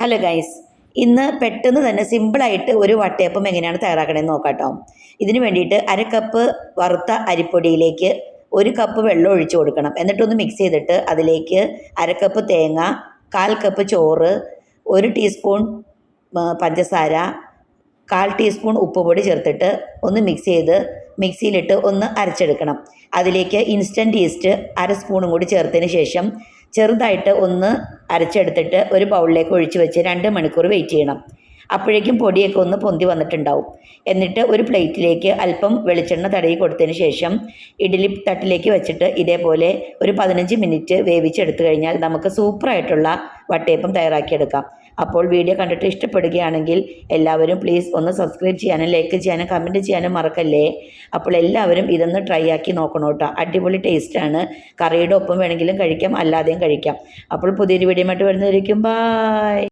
Hello guys ഇന്ന് പെട്ടെന്ന് തന്നെ സിമ്പിളായിട്ട് ഒരു വട്ടയപ്പം എങ്ങനെയാണ് തയ്യാറാക്കണമെന്ന് നോക്കാട്ടോ. ഇതിന് വേണ്ടിയിട്ട് അര കപ്പ് വറുത്ത അരിപ്പൊടിയിലേക്ക് ഒരു കപ്പ് വെള്ളം ഒഴിച്ചു കൊടുക്കണം. എന്നിട്ടൊന്ന് മിക്സ് ചെയ്തിട്ട് അതിലേക്ക് അര കപ്പ് തേങ്ങ കാൽ കപ്പ് ചോറ് ഒരു ടീസ്പൂൺ പഞ്ചസാര കാൽ ടീസ്പൂൺ ഉപ്പുപൊടി ചേർത്തിട്ട് ഒന്ന് മിക്സ് ചെയ്ത് മിക്സിയിലിട്ട് ഒന്ന് അരച്ചെടുക്കണം. അതിലേക്ക് ഇൻസ്റ്റന്റ് ഈസ്റ്റ് അര സ്പൂണും കൂടി ചേർത്തതിന് ശേഷം ചെറുതായിട്ട് ഒന്ന് അരച്ചെടുത്തിട്ട് ഒരു ബൗളിലേക്ക് ഒഴിച്ച് വെച്ച് രണ്ട് മണിക്കൂർ വെയിറ്റ് ചെയ്യണം. അപ്പോഴേക്കും പൊടിയൊക്കെ ഒന്ന് പൊന്തി വന്നിട്ടുണ്ടാവും. എന്നിട്ട് ഒരു പ്ലേറ്റിലേക്ക് അല്പം വെളിച്ചെണ്ണ തടയി കൊടുത്തതിന് ശേഷം ഇഡ്ഡലി തട്ടിലേക്ക് വെച്ചിട്ട് ഇതേപോലെ ഒരു പതിനഞ്ച് മിനിറ്റ് വേവിച്ചെടുത്തു കഴിഞ്ഞാൽ നമുക്ക് സൂപ്പറായിട്ടുള്ള വട്ടയപ്പം തയ്യാറാക്കിയെടുക്കാം. അപ്പോൾ വീഡിയോ കണ്ടിട്ട് ഇഷ്ടപ്പെടുകയാണെങ്കിൽ എല്ലാവരും പ്ലീസ് ഒന്ന് സബ്സ്ക്രൈബ് ചെയ്യാനും ലൈക്ക് ചെയ്യാനും കമന്റ് ചെയ്യാനും മറക്കല്ലേ? അപ്പോൾ എല്ലാവരും ഇതൊന്ന് ട്രൈ ആക്കി നോക്കണം കേട്ടോ. അടിപൊളി ടേസ്റ്റാണ് കറിയുടെ ഒപ്പം വേണമെങ്കിലും കഴിക്കാം അല്ലാതെയും കഴിക്കാം. അപ്പോൾ പുതിയൊരു വീഡിയോ ആയിട്ട് വരുന്നതായിരിക്കും ബായ്